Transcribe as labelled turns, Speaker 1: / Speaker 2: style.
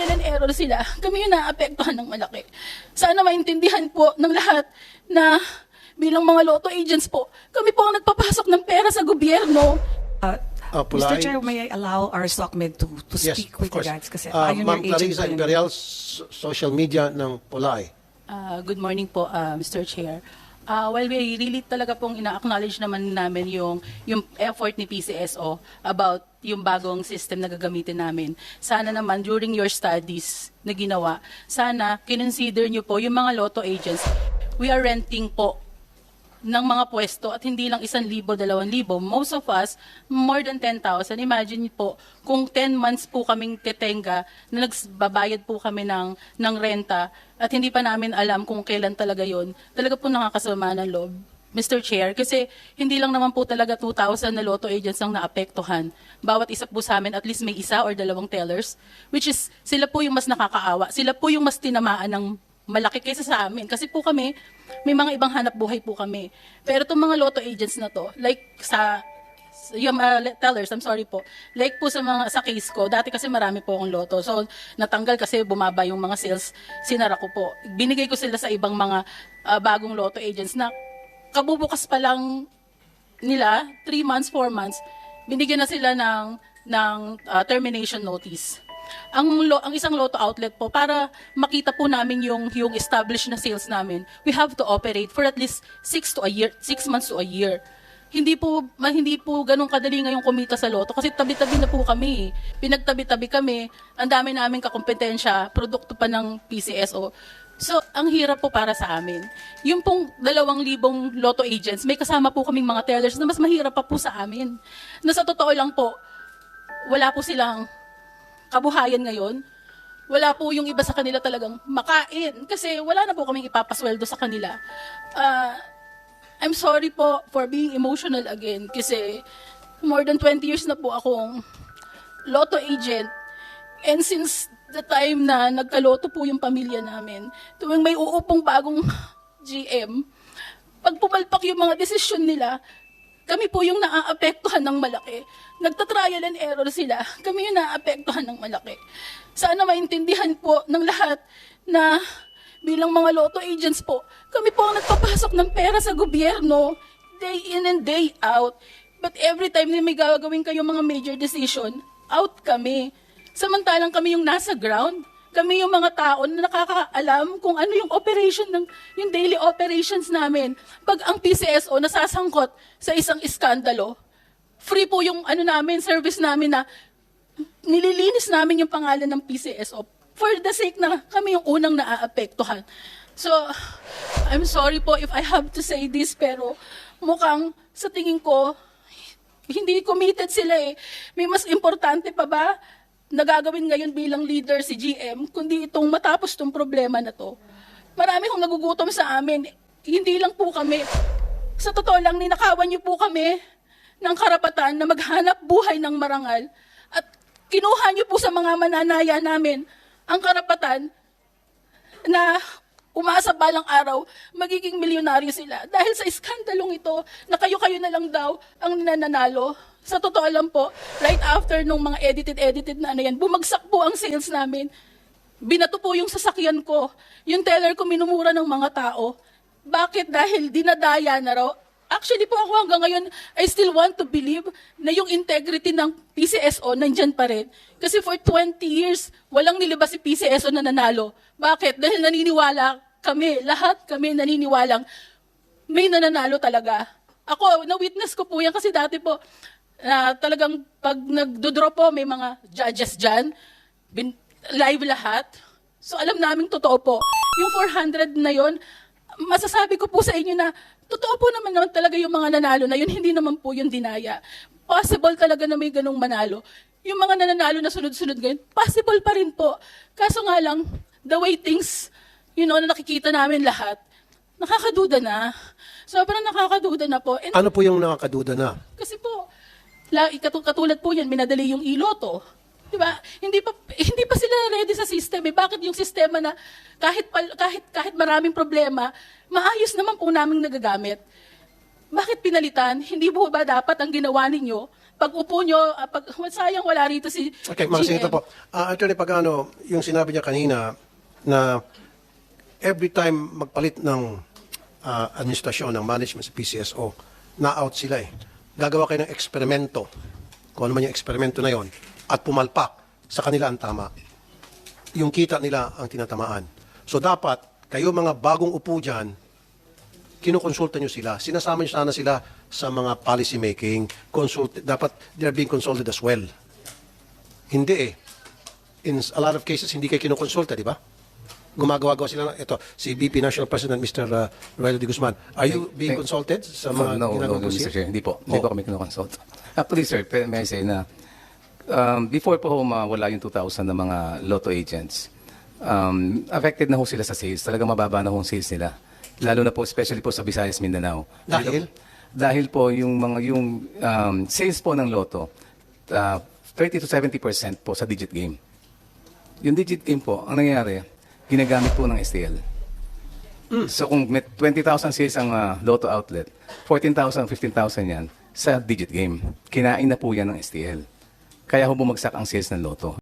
Speaker 1: trial and error sila, kami yung naapektuhan ng malaki. Sana maintindihan po ng lahat na bilang mga lotto agents po, kami po ang nagpapasok ng pera sa gobyerno.
Speaker 2: Uh,
Speaker 3: Uh,
Speaker 2: Mr. Chair, may I allow our stockmen to, to
Speaker 3: Yes,
Speaker 2: speak with
Speaker 3: course.
Speaker 2: regards kasi
Speaker 3: Uh,
Speaker 2: ayun
Speaker 3: Ma'am
Speaker 2: your agent
Speaker 3: Clarissa. Imperial, so- social media ng Pulay.
Speaker 1: Ah, good morning po, ah, Mr. Chair. Ah, well, we really talaga pong ina-acknowledge naman namin yung, yung effort ni PCSO about yung bagong system na gagamitin namin. Sana naman during your studies na ginawa, sana kinonsider nyo po yung mga lotto agents. We are renting po ng mga pwesto at hindi lang isang libo, dalawang libo. Most of us, more than 10,000. Imagine po, kung 10 months po kaming tetenga na nagbabayad po kami ng, ng renta at hindi pa namin alam kung kailan talaga yon talaga po nakakasama ng loob. Mr. Chair, kasi hindi lang naman po talaga 2,000 na lotto agents ang naapektuhan. Bawat isa po sa amin, at least may isa or dalawang tellers, which is sila po yung mas nakakaawa. Sila po yung mas tinamaan ng malaki kaysa sa amin. Kasi po kami, may mga ibang hanap buhay po kami. Pero itong mga lotto agents na to, like sa yung uh, le- tellers, I'm sorry po. Like po sa mga sa case ko, dati kasi marami po akong loto. So natanggal kasi bumaba yung mga sales, sinara ko po. Binigay ko sila sa ibang mga uh, bagong lotto agents na kabubukas pa lang nila, 3 months, 4 months, binigyan na sila ng ng uh, termination notice. Ang ang isang lotto outlet po para makita po namin yung yung established na sales namin. We have to operate for at least 6 to a year, 6 months to a year. Hindi po ma, hindi po ganun kadali ngayong kumita sa loto kasi tabi-tabi na po kami. Pinagtabi-tabi kami. Ang dami namin kakompetensya, produkto pa ng PCSO. So, ang hirap po para sa amin. Yung pong dalawang libong lotto agents, may kasama po kaming mga tellers na mas mahirap pa po sa amin. Na sa totoo lang po, wala po silang kabuhayan ngayon. Wala po yung iba sa kanila talagang makain kasi wala na po kaming ipapasweldo sa kanila. Ah, I'm sorry po for being emotional again kasi more than 20 years na po akong lotto agent. And since the time na nagkaloto po yung pamilya namin, tuwing may uupong bagong GM, pag pumalpak yung mga desisyon nila, kami po yung naaapektuhan ng malaki. Nagtatrial and error sila. Kami yung naaapektuhan ng malaki. Sana maintindihan po ng lahat na bilang mga lotto agents po, kami po ang nagpapasok ng pera sa gobyerno day in and day out. But every time na may gagawin kayong mga major decision, out kami. Samantalang kami yung nasa ground. Kami yung mga tao na nakakaalam kung ano yung operation ng yung daily operations namin. Pag ang PCSO nasasangkot sa isang iskandalo, free po yung ano namin, service namin na nililinis namin yung pangalan ng PCSO for the sake na kami yung unang naaapektuhan. So, I'm sorry po if I have to say this, pero mukhang sa tingin ko, hindi committed sila eh. May mas importante pa ba na gagawin ngayon bilang leader si GM, kundi itong matapos tong problema na to. Marami kong nagugutom sa amin. Hindi lang po kami. Sa totoo lang, ninakawan niyo po kami ng karapatan na maghanap buhay ng marangal at kinuha niyo po sa mga mananaya namin ang karapatan na umasa balang araw, magiging milyonaryo sila. Dahil sa iskandalong ito, na kayo-kayo na lang daw ang nananalo. Sa totoo lang po, right after nung mga edited-edited na ano yan, bumagsak po ang sales namin. Binato po yung sasakyan ko. Yung teller ko minumura ng mga tao. Bakit? Dahil dinadaya na raw. Actually po ako hanggang ngayon, I still want to believe na yung integrity ng PCSO nandyan pa rin. Kasi for 20 years, walang nilabas si PCSO na nanalo. Bakit? Dahil naniniwala kami, lahat kami naniniwalang may nananalo talaga. Ako, na-witness ko po yan kasi dati po, na talagang pag nagdodro po, may mga judges dyan, bin, live lahat. So alam namin totoo po. Yung 400 na yon, masasabi ko po sa inyo na totoo po naman naman talaga yung mga nanalo na yun, hindi naman po yung dinaya. Possible talaga na may ganong manalo. Yung mga nananalo na sunod-sunod ngayon, possible pa rin po. Kaso nga lang, the way things, you know, na nakikita namin lahat, nakakaduda na. Sobrang nakakaduda na po. And
Speaker 3: Ano po yung nakakaduda na?
Speaker 1: kasi po, la, katu- katulad po yan, minadali yung iloto. Di ba? Hindi pa hindi pa sila ready sa system eh. Bakit yung sistema na kahit pal- kahit kahit maraming problema, maayos naman po naming nagagamit. Bakit pinalitan? Hindi po ba dapat ang ginawa ninyo? pag upo nyo, ah, pag, sayang wala rito si
Speaker 3: Okay, mga
Speaker 1: GM.
Speaker 3: po. Ah, Attorney Pagano, yung sinabi niya kanina na every time magpalit ng ah, administrasyon, ng management sa PCSO, na-out sila eh. Gagawa kayo ng eksperimento, kung ano man yung eksperimento na yon, at pumalpak sa kanila ang tama. Yung kita nila ang tinatamaan. So dapat, kayo mga bagong upo dyan, kinukonsulta nyo sila. Sinasama nyo sana sila sa mga policy making. Consult, dapat they're being consulted as well. Hindi eh. In a lot of cases, hindi kayo kinukonsulta, di ba? Gumagawa-gawa sila ng, ito, si BP National President, Mr. Uh, Royal de Guzman. Are you being
Speaker 4: thank-
Speaker 3: consulted sa mga
Speaker 4: no, no, no, Mr. Chair. Hindi po. Hindi
Speaker 3: Oh.
Speaker 4: po kami kinoconsult. Actually, sir, may I say na um, before po ho mawala yung 2,000 na mga lotto agents, um, affected na ho sila sa sales. Talagang mababa na ho ang sales nila. Lalo na po, especially po sa Visayas, Mindanao.
Speaker 3: Dahil?
Speaker 4: Dahil po yung mga yung um, sales po ng lotto, uh, 30 to 70% po sa digit game. Yung digit game po, ang nangyayari, ginagamit po ng STL. So kung may 20,000 sales ang ah, lotto outlet, 14,000, 15,000 yan sa digit game. Kinain na po yan ng STL. Kaya ho bumagsak ang sales ng loto.